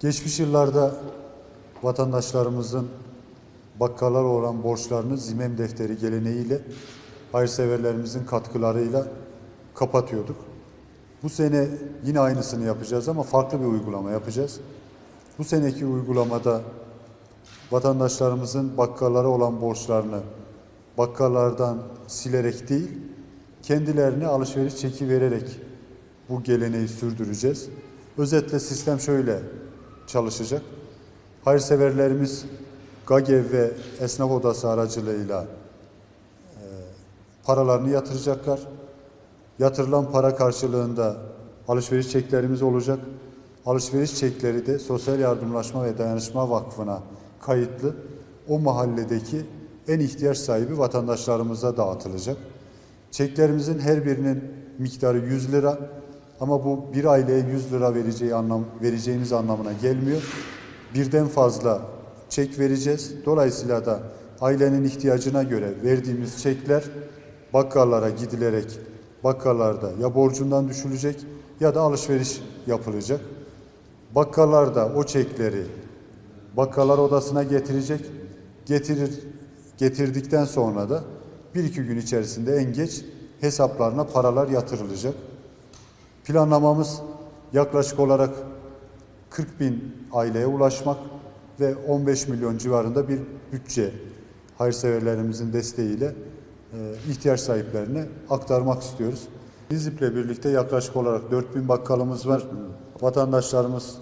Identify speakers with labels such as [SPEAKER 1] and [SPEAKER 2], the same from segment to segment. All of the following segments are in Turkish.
[SPEAKER 1] Geçmiş yıllarda vatandaşlarımızın bakkallar olan borçlarını zimem defteri geleneğiyle hayırseverlerimizin katkılarıyla kapatıyorduk. Bu sene yine aynısını yapacağız ama farklı bir uygulama yapacağız. Bu seneki uygulamada vatandaşlarımızın bakkallara olan borçlarını bakkallardan silerek değil, kendilerine alışveriş çeki vererek bu geleneği sürdüreceğiz. Özetle sistem şöyle çalışacak. Hayırseverlerimiz GAGEV ve Esnaf Odası aracılığıyla e, paralarını yatıracaklar. Yatırılan para karşılığında alışveriş çeklerimiz olacak. Alışveriş çekleri de Sosyal Yardımlaşma ve Dayanışma Vakfı'na kayıtlı o mahalledeki en ihtiyaç sahibi vatandaşlarımıza dağıtılacak. Çeklerimizin her birinin miktarı 100 lira ama bu bir aileye 100 lira vereceği anlam vereceğimiz anlamına gelmiyor. Birden fazla çek vereceğiz. Dolayısıyla da ailenin ihtiyacına göre verdiğimiz çekler bakkallara gidilerek bakkallarda ya borcundan düşülecek ya da alışveriş yapılacak. Bakkallar da o çekleri bakkallar odasına getirecek. Getirir getirdikten sonra da bir iki gün içerisinde en geç hesaplarına paralar yatırılacak. Planlamamız yaklaşık olarak 40 bin aileye ulaşmak ve 15 milyon civarında bir bütçe hayırseverlerimizin desteğiyle e, ihtiyaç sahiplerine aktarmak istiyoruz. İzip'le birlikte yaklaşık olarak 4 bin bakkalımız var. Vatandaşlarımız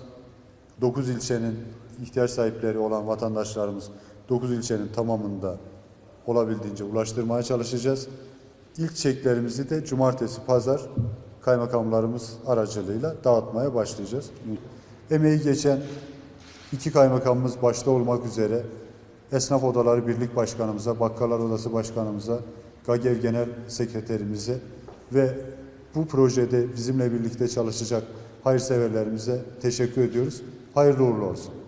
[SPEAKER 1] 9 ilçenin ihtiyaç sahipleri olan vatandaşlarımız 9 ilçenin tamamında olabildiğince ulaştırmaya çalışacağız. İlk çeklerimizi de cumartesi, pazar kaymakamlarımız aracılığıyla dağıtmaya başlayacağız. Emeği geçen iki kaymakamımız başta olmak üzere Esnaf Odaları Birlik Başkanımıza, Bakkallar Odası Başkanımıza, GAGEV Genel Sekreterimize ve bu projede bizimle birlikte çalışacak hayırseverlerimize teşekkür ediyoruz. Hayırlı uğurlu olsun.